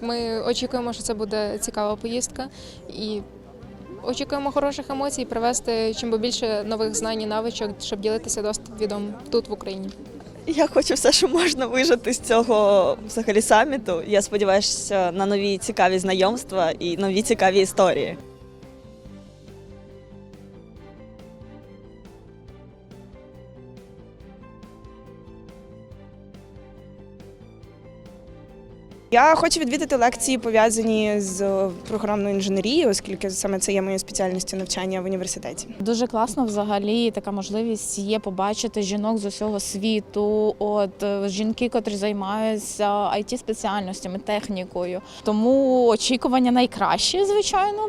Ми очікуємо, що це буде цікава поїздка і очікуємо хороших емоцій, привезти чим більше нових знань і навичок, щоб ділитися досвідом тут в Україні. Я хочу все, що можна вижити з цього взагалі саміту. Я сподіваюся на нові цікаві знайомства і нові цікаві історії. Я хочу відвідати лекції, пов'язані з програмною інженерією, оскільки саме це є моєю спеціальністю навчання в університеті. Дуже класно взагалі така можливість є побачити жінок з усього світу. От е, жінки, котрі займаються it спеціальностями, технікою. Тому очікування найкраще, звичайно.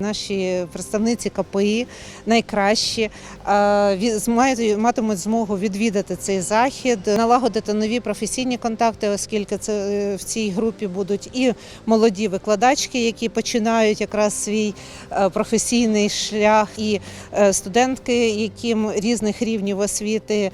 Наші представниці КПІ найкращі е, матимуть змогу відвідати цей захід, налагодити нові професійні контакти, оскільки це е, в цій групі будуть і молоді викладачки, які починають якраз свій е, професійний шлях, і студентки, яким різних рівнів освіти.